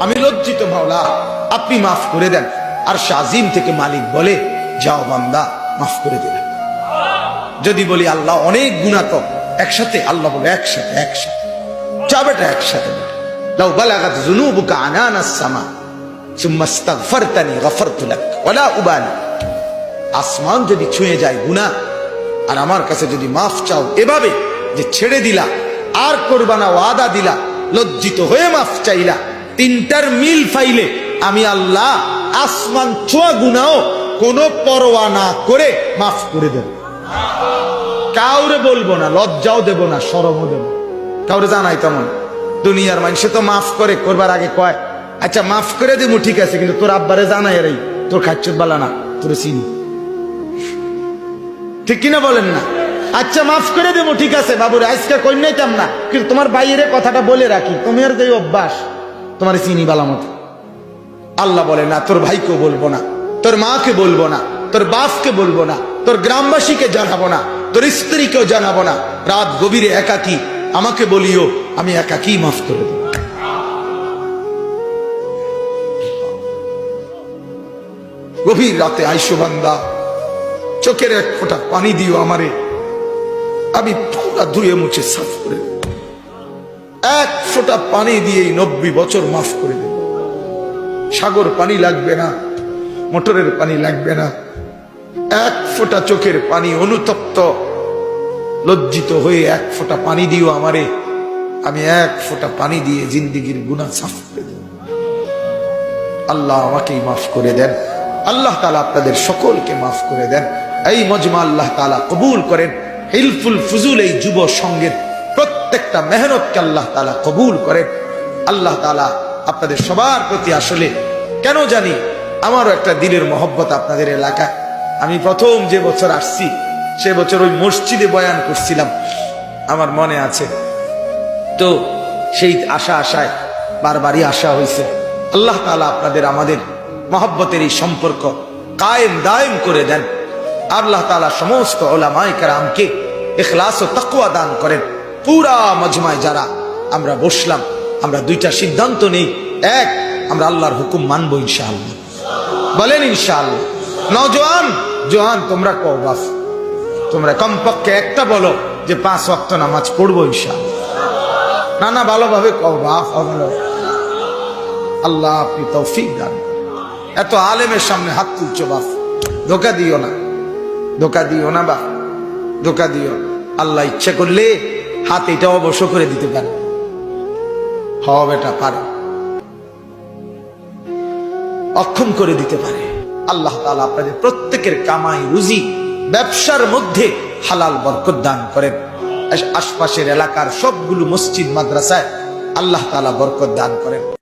আমি লজ্জিত, মাওলা। আপনি মাফ করে দেন। আর শাজিম থেকে মালিক বলে, যাও বান্দা, মাফ করে দিলেন যদি বলি, আল্লাহ অনেক গুণা তো একসাথে, আল্লাহ বলে, একসাথে একসাথে। যা একসাথে। লাউ বালাগাত আনানাস সামা। সুম্মা ইস্তাগফারতানি গফারতু লাক, ওয়ালা উবালি আসমান যদি ছুঁয়ে যায় গুনাহ, আর আমার কাছে যদি মাফ চাও এভাবে যে ছেড়ে দিলা, আর করবানা ওয়াদা দিলা, লজ্জিত হয়ে মাফ চাইলা তিনটার মিল ফাইলে আমি আল্লাহ আসমান ছোঁয়া গুনাও কোনো পরোয়া না করে মাফ করে দেব। কাউরে বলব না, লজ্জাও দেব না সরমও দেব। কাউরে জানাই তেমন। দুনিয়ার মানুষে তো মাফ করে, করবার আগে কয় আচ্ছা মাফ করে দেবো ঠিক আছে, কিন্তু তোর আব্বারে জানাই রে, তোর খাচ্ছত বালা না, তোর চিনি। ঠিক কিনা বলেন না? আচ্ছা মাফ করে দেবো ঠিক আছে, বাবুরে, আজকে কন্যাইতাম না, কিন্তু তোমার বাইরে কথাটা বলে রাখি তোমার যে অভ্যাস তোমার চিনি বালা মতো। আল্লাহ বলে, না, তোর ভাইকে বলব না, তোর মাকে বলব না, তোর বাপকে বলব না, তোর গ্রামবাসীকে জানাব না, তোর স্ত্রীকেও জানাব না। রাত গভীরে একাকি, আমাকে বলিও, আমি একাকি মাফ করে দেব। গভীর রাতে আইসো বান্দা, চোখের এক ফোঁটা পানি দিও আমারে, আমি পুরা ধুয়ে মুছে সাফ করে এক ফোঁটা পানি দিয়ে নব্বই বছর মাফ করে দেব। সাগর পানি লাগবে না, মোটরের পানি লাগবে না। এক ফোঁটা চোখের পানি অনুতপ্ত, লজ্জিত হয়ে এক ফোঁটা পানি দিও আমারে। আমি এক ফোঁটা পানি দিয়ে জিন্দিগির গুণা সাফ করে দেব। আল্লাহ আমাকেই মাফ করে দেন। আল্লাহ তালা আপনাদের সকলকে মাফ করে দেন। এই মজমা আল্লাহ তালা কবুল করেন। হিলফুল ফুজুল এই যুব সঙ্গের প্রত্যেকটা মেহনতকে আল্লাহ তালা কবুল করেন আল্লাহ তালা আপনাদের সবার প্রতি আসলে কেন জানি আমারও একটা দিলের মহব্বত আপনাদের এলাকায়। আমি প্রথম যে বছর আসছি, সে বছর ওই মসজিদে বয়ান করছিলাম। আমার মনে আছে। তো সেই আশা আশায় বারবারই আশা হয়েছে আল্লাহ তাআলা আপনাদের আমাদের মহব্বতের এই সম্পর্ক কায়েম দায়েম করে দেন। আল্লাহ তাআলা সমস্ত ওলামায়ে কেরামকে ইখলাস ও তাকওয়া দান করেন। পুরা মজমায় যারা আমরা বসলাম, আমরা দুইটা সিদ্ধান্ত নেই। এক, আমরা আল্লাহর হুকুম মানবো ইনশাআল্লাহ। বলেন ইনশাআল্লাহ। নজওয়ান জোহান তোমরা কও বাস। তোমরা কমপক্ষে একটা বলো যে পাঁচ ওয়াক্ত নামাজ পড়ব ইনশাআল্লাহ। না না, ভালোভাবে কও বাপ ভালো। আল্লাহ আপনি তৌফিক দান এত আলেমের সামনে হাত তুলছো বাপ ধোকা দিও না। ধোকা দিও না বাপ ধোকা দিও। আল্লাহ ইচ্ছে করলে হাত এটা অবশ্য করে দিতে পারে। হওয়া বেটা, পারে। অক্ষম করে দিতে পারে। আল্লাহ তালা আপনাদের প্রত্যেকের কামাই, রুজি, ব্যবসার মধ্যে হালাল বরকত দান করেন। আশপাশের এলাকার সবগুলো মসজিদ, মাদ্রাসায় আল্লাহ তালা বরকত দান করেন।